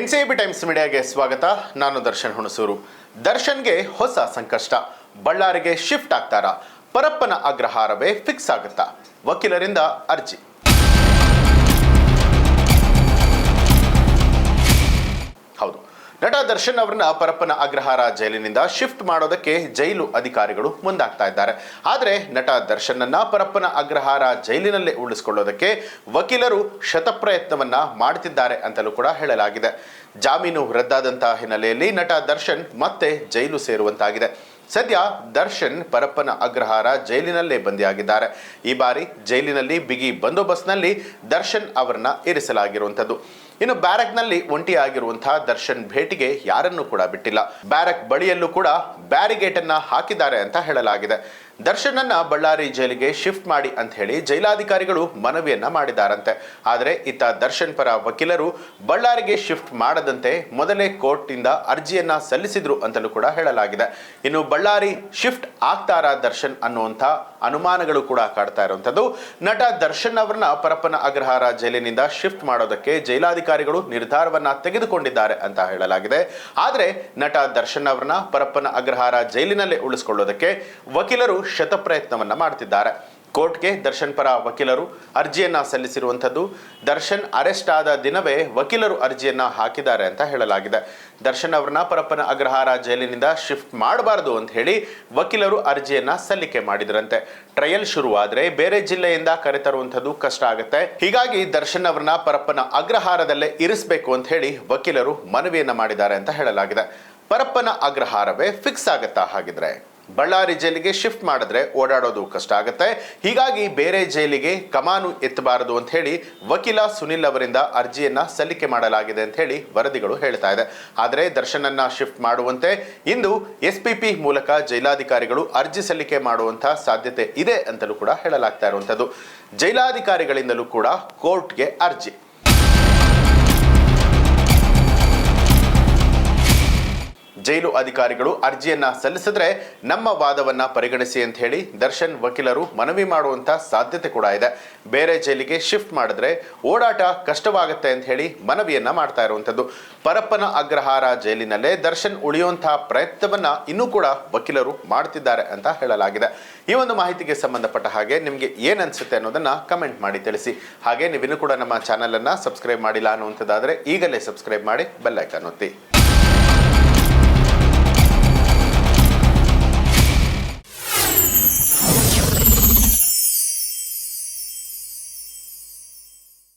N C B times ಮೀಡಿಯಾಗೆ ಸ್ವಾಗತ. ನಾನು ದರ್ಶನ್ ಹುಣಸೂರು. ದರ್ಶನ್ಗೆ ಹೊಸ ಸಂಕಷ್ಟ. ಬಳ್ಳಾರಿಗೆ ಶಿಫ್ಟ್ ಆಗ್ತಾರಾ? ಪರಪ್ಪನ ಅಗ್ರಹಾರವೇ ಫಿಕ್ಸ್ ಆಗುತ್ತಾ? ವಕೀಲರಿಂದ ಅರ್ಜಿ. ದರ್ಶನ್ ಅವರನ್ನ ಪರಪ್ಪನ ಅಗ್ರಹಾರ ಜೈಲಿನಿಂದ ಶಿಫ್ಟ್ ಮಾಡೋದಕ್ಕೆ ಜೈಲು ಅಧಿಕಾರಿಗಳು ಮುಂದಾಗ್ತಾ ಇದ್ದಾರೆ. ಆದರೆ ನಟ ದರ್ಶನ್ನನ್ನ ಪರಪ್ಪನ ಅಗ್ರಹಾರ ಜೈಲಿನಲ್ಲೇ ಉಳಿಸಿಕೊಳ್ಳೋದಕ್ಕೆ ವಕೀಲರು ಶತಪ್ರಯತ್ನವನ್ನ ಮಾಡುತ್ತಿದ್ದಾರೆ ಅಂತಲೂ ಕೂಡ ಹೇಳಲಾಗಿದೆ. ಜಾಮೀನು ರದ್ದಾದಂತಹ ಹಿನ್ನೆಲೆಯಲ್ಲಿ ನಟ ದರ್ಶನ್ ಮತ್ತೆ ಜೈಲು ಸೇರುವಂತಾಗಿದೆ. ಸದ್ಯ ದರ್ಶನ್ ಪರಪ್ಪನ ಅಗ್ರಹಾರ ಜೈಲಿನಲ್ಲೇ ಬಂದಿಯಾಗಿದ್ದಾರೆ. ಈ ಬಾರಿ ಜೈಲಿನಲ್ಲಿ ಬಿಗಿ ಬಂದೋಬಸ್ತ್ನಲ್ಲಿ ದರ್ಶನ್ ಅವರನ್ನ ಇರಿಸಲಾಗಿರುವಂಥದ್ದು. ಇನ್ನು ಬ್ಯಾರಕ್ನಲ್ಲಿ ಒಂಟಿಯಾಗಿರುವಂತಹ ದರ್ಶನ್ ಭೇಟಿಗೆ ಯಾರನ್ನು ಕೂಡ ಬಿಟ್ಟಿಲ್ಲ. ಬ್ಯಾರಕ್ ಬಳಿಯಲ್ಲೂ ಕೂಡ ಬ್ಯಾರಿಗೇಟ್ ಅನ್ನ ಹಾಕಿದ್ದಾರೆ ಅಂತ ಹೇಳಲಾಗಿದೆ. ದರ್ಶನನ್ನ ಬಳ್ಳಾರಿ ಜೈಲಿಗೆ ಶಿಫ್ಟ್ ಮಾಡಿ ಅಂತ ಹೇಳಿ ಜೈಲಾಧಿಕಾರಿಗಳು ಮನವಿಯನ್ನ ಮಾಡಿದಾರಂತೆ. ಆದರೆ ಇತ್ತ ದರ್ಶನ್ ಪರ ವಕೀಲರು ಬಳ್ಳಾರಿಗೆ ಶಿಫ್ಟ್ ಮಾಡದಂತೆ ಮೊದಲೇ ಕೋರ್ಟ್ನಿಂದ ಅರ್ಜಿಯನ್ನ ಸಲ್ಲಿಸಿದ್ರು ಅಂತಲೂ ಕೂಡ ಹೇಳಲಾಗಿದೆ. ಇನ್ನು ಬಳ್ಳಾರಿ ಶಿಫ್ಟ್ ಆಗ್ತಾರಾ ದರ್ಶನ್ ಅನ್ನುವಂಥ ಅನುಮಾನಗಳು ಕೂಡ ಕಾಡ್ತಾ ಇರುವಂಥದ್ದು. ನಟ ದರ್ಶನ್ ಅವರನ್ನ ಪರಪ್ಪನ ಅಗ್ರಹಾರ ಜೈಲಿನಿಂದ ಶಿಫ್ಟ್ ಮಾಡೋದಕ್ಕೆ ಜೈಲಾಧಿಕಾರಿಗಳು ನಿರ್ಧಾರವನ್ನ ತೆಗೆದುಕೊಂಡಿದ್ದಾರೆ ಅಂತ ಹೇಳಲಾಗಿದೆ. ಆದರೆ ನಟ ದರ್ಶನ್ ಅವರನ್ನ ಪರಪ್ಪನ ಅಗ್ರಹಾರ ಜೈಲಿನಲ್ಲೇ ಉಳಿಸ್ಕೊಳ್ಳೋದಕ್ಕೆ ವಕೀಲರು ಶತಪ್ರಯತ್ನವನ್ನ ಮಾಡ್ತಿದ್ದಾರೆ. ಕೋರ್ಟ್ಗೆ ದರ್ಶನ್ ಪರ ವಕೀಲರು ಅರ್ಜಿಯನ್ನ ಸಲ್ಲಿಸಿರುವಂಥದ್ದು, ದರ್ಶನ್ ಅರೆಸ್ಟ್ ಆದ ದಿನವೇ ವಕೀಲರು ಅರ್ಜಿಯನ್ನ ಹಾಕಿದ್ದಾರೆ ಅಂತ ಹೇಳಲಾಗಿದೆ. ದರ್ಶನ್ ಅವರನ್ನ ಪರಪ್ಪನ ಅಗ್ರಹಾರ ಜೈಲಿನಿಂದ ಶಿಫ್ಟ್ ಮಾಡಬಾರದು ಅಂತ ಹೇಳಿ ವಕೀಲರು ಅರ್ಜಿಯನ್ನ ಸಲ್ಲಿಕೆ ಮಾಡಿದ್ರಂತೆ. ಟ್ರಯಲ್ ಶುರುವಾದ್ರೆ ಬೇರೆ ಜಿಲ್ಲೆಯಿಂದ ಕರೆತರುವಂಥದ್ದು ಕಷ್ಟ ಆಗುತ್ತೆ. ಹೀಗಾಗಿ ದರ್ಶನ್ ಅವರನ್ನ ಪರಪ್ಪನ ಅಗ್ರಹಾರದಲ್ಲೇ ಇರಿಸಬೇಕು ಅಂತ ಹೇಳಿ ವಕೀಲರು ಮನವಿಯನ್ನ ಮಾಡಿದ್ದಾರೆ ಅಂತ ಹೇಳಲಾಗಿದೆ. ಪರಪ್ಪನ ಅಗ್ರಹಾರವೇ ಫಿಕ್ಸ್ ಆಗುತ್ತಾ ಹಾಗಿದ್ರೆ? ಬಳ್ಳಾರಿ ಜೈಲಿಗೆ ಶಿಫ್ಟ್ ಮಾಡಿದ್ರೆ ಓಡಾಡೋದು ಕಷ್ಟ ಆಗುತ್ತೆ. ಹೀಗಾಗಿ ಬೇರೆ ಜೈಲಿಗೆ ಕಮಾನು ಎತ್ತಬಾರದು ಅಂತ ಹೇಳಿ ವಕೀಲ ಸುನಿಲ್ ಅವರಿಂದ ಅರ್ಜಿಯನ್ನ ಸಲ್ಲಿಕೆ ಮಾಡಲಾಗಿದೆ ಅಂತ ಹೇಳಿ ವರದಿಗಳು ಹೇಳ್ತಾ ಇದೆ. ಆದರೆ ದರ್ಶನನ್ನ ಶಿಫ್ಟ್ ಮಾಡುವಂತೆ ಇಂದು ಎಸ್ ಮೂಲಕ ಜೈಲಾಧಿಕಾರಿಗಳು ಅರ್ಜಿ ಸಲ್ಲಿಕೆ ಮಾಡುವಂತಹ ಸಾಧ್ಯತೆ ಇದೆ ಅಂತಲೂ ಕೂಡ ಹೇಳಲಾಗ್ತಾ ಇರುವಂಥದ್ದು. ಜೈಲಾಧಿಕಾರಿಗಳಿಂದಲೂ ಕೂಡ ಕೋರ್ಟ್ಗೆ ಅರ್ಜಿ. ಜೈಲು ಅಧಿಕಾರಿಗಳು ಅರ್ಜಿಯನ್ನ ಸಲ್ಲಿಸಿದ್ರೆ ನಮ್ಮ ವಾದವನ್ನ ಪರಿಗಣಿಸಿ ಅಂತ ಹೇಳಿ ದರ್ಶನ್ ವಕೀಲರು ಮನವಿ ಮಾಡುವಂತ ಸಾಧ್ಯತೆ ಕೂಡ ಇದೆ. ಬೇರೆ ಜೈಲಿಗೆ ಶಿಫ್ಟ್ ಮಾಡಿದ್ರೆ ಓಡಾಟ ಕಷ್ಟವಾಗುತ್ತೆ ಅಂತ ಹೇಳಿ ಮನವಿಯನ್ನ ಮಾಡ್ತಾ ಇರುವಂತದ್ದು. ಪರಪ್ಪನ ಅಗ್ರಹಾರ ಜೈಲಿನಲ್ಲೇ ದರ್ಶನ್ ಉಳಿಯುವಂತಹ ಪ್ರಯತ್ನವನ್ನ ಇನ್ನೂ ಕೂಡ ವಕೀಲರು ಮಾಡ್ತಿದ್ದಾರೆ ಅಂತ ಹೇಳಲಾಗಿದೆ. ಈ ಒಂದು ಮಾಹಿತಿಗೆ ಸಂಬಂಧಪಟ್ಟ ಹಾಗೆ ನಿಮಗೆ ಏನ್ ಅನ್ಸುತ್ತೆ ಅನ್ನೋದನ್ನ ಕಮೆಂಟ್ ಮಾಡಿ ತಿಳಿಸಿ. ಹಾಗೆ ನೀವಿನ್ನೂ ಕೂಡ ನಮ್ಮ ಚಾನೆಲ್ ಅನ್ನ ಸಬ್ಸ್ಕ್ರೈಬ್ ಮಾಡಿಲ್ಲ ಅನ್ನುವಂಥದ್ದಾದ್ರೆ ಈಗಲೇ ಸಬ್ಸ್ಕ್ರೈಬ್ ಮಾಡಿ ಬೆಲ್ಲೈಕನ್ ಒತ್ತಿ.